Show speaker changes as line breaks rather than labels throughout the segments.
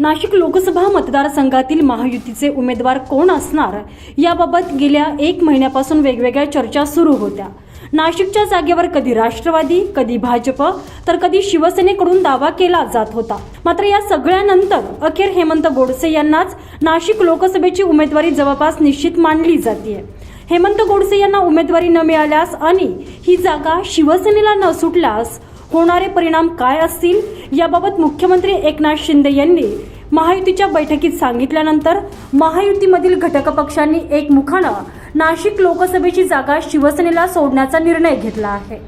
नाशिक लोकसभा मतदारसंघातील महायुतीचे उमेदवार कोण असणार? याबाबत गेल्या एक महिन्यापासून वेगवेगळ्या चर्चा सुरू होत्या. नाशिकच्या जागेवर कधी राष्ट्रवादी कधी भाजप तर कधी शिवसेनेकडून दावा केला जात होता. मात्र या सगळ्यानंतर अखेर हेमंत गोडसे यांनाच नाशिक लोकसभेची उमेदवारी जवळपास निश्चित मानली जाते हेमंत गोडसे यांना उमेदवारी न मिळाल्यास आणि ही जागा शिवसेनेला न सुटल्यास होणारे परिणाम काय असतील याबाबत मुख्यमंत्री एकनाथ शिंदे यांनी महायुतीच्या बैठकीत सांगितल्यानंतर महायुतीमधील घटक पक्षांनी एकमुखानं नाशिक लोकसभेची जागा शिवसेनेला सोडण्याचा निर्णय घेतला आहे.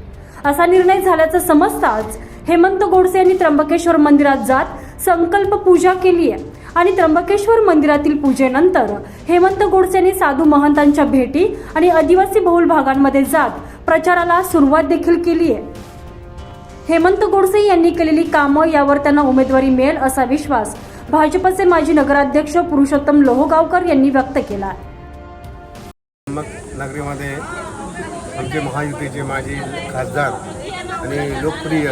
असा निर्णय झाल्याचं समजताच हेमंत गोडसे यांनी त्र्यंबकेश्वर मंदिरात जात संकल्प पूजा केली आहे. आणि त्र्यंबकेश्वर मंदिरातील पूजेनंतर हेमंत गोडसे यांनी साधू महंतांच्या भेटी आणि आदिवासी बहुल भागांमध्ये जात प्रचाराला सुरुवात देखील केली आहे. हेमंत गोडसे यांनी केलेली कामं यावर त्यांना उमेदवारी मिळेल असा विश्वास भाजपचे माजी नगराध्यक्ष पुरुषोत्तम लोहगावकर यांनी व्यक्त केला.
नगरीमध्ये आमचे महायुतीचे माजी खासदार आणि लोकप्रिय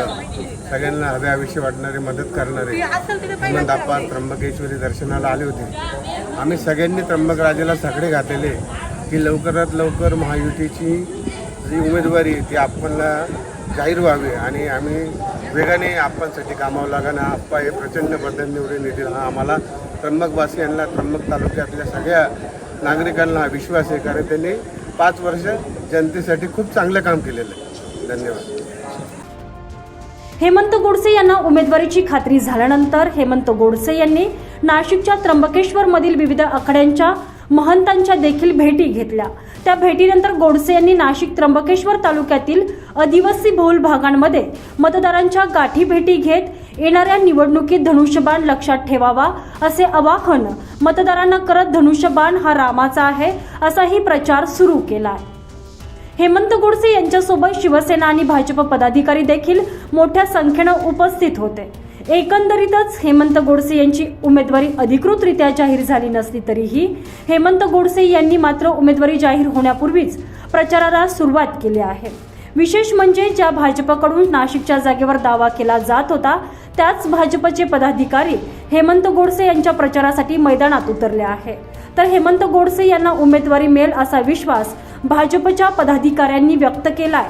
सगळ्यांना हव्याविषयी वाटणारे मदत करणारे हेमंत आप्पा त्र्यंबकेश्वरी दर्शनाला आले होते. आम्ही सगळ्यांनी त्र्यंबकराजेला सगळे घातलेले. की लवकरात लवकर महायुतीची जी उमेदवारी ती आपल्याला जाहीर व्हावी आणि आम्ही वेगाने आपणसाठी कामावं लागणं आप्पा हे प्रचंड बदल निवडून येतील हा आम्हाला त्र्यंबकवासियांना त्र्यंबक तालुक्यातल्या सगळ्या नागरिकांना हा विश्वास आहे. कारण त्यांनी पाच वर्ष जनतेसाठी खूप चांगलं काम केलेलं आहे. धन्यवाद.
हेमंत गोडसे यांना उमेदवारीची खात्री झाल्यानंतर हेमंत गोडसे यांनी नाशिकच्या त्र्यंबकेश्वर मधील विविध आखाड्यांच्या महंतांच्या देखील भेटी घेतल्या. त्या भेटीनंतर गोडसे यांनी नाशिक त्र्यंबकेश्वर तालुक्यातील आदिवासी बहुल भागांमध्ये मतदारांच्या गाठी भेटी घेत येणाऱ्या निवडणुकीत धनुष्यबाण लक्षात ठेवावा असे आवाहन मतदारांना करत धनुष्यबाण हा रामाचा आहे असाही प्रचार सुरू केला आहे हेमंत गोडसे यांच्यासोबत शिवसेना आणि भाजप पदाधिकारी देखील मोठ्या संख्येनं उपस्थित होते. एकंदरीतच हेमंत गोडसे यांची उमेदवारी अधिकृतरित्या जाहीर झाली नसली तरीही हेमंत गोडसे यांनी मात्र उमेदवारी जाहीर होण्यापूर्वीच प्रचाराला सुरुवात केली आहे. विशेष म्हणजे ज्या भाजपकडून नाशिकच्या जागेवर दावा केला जात होता त्याच भाजपचे पदाधिकारी हेमंत गोडसे यांच्या प्रचारासाठी मैदानात उतरले आहे. तर हेमंत गोडसे यांना उमेदवारी मिळेल असा विश्वास भाजपच्या पदाधिकाऱ्यांनी व्यक्त केलाय.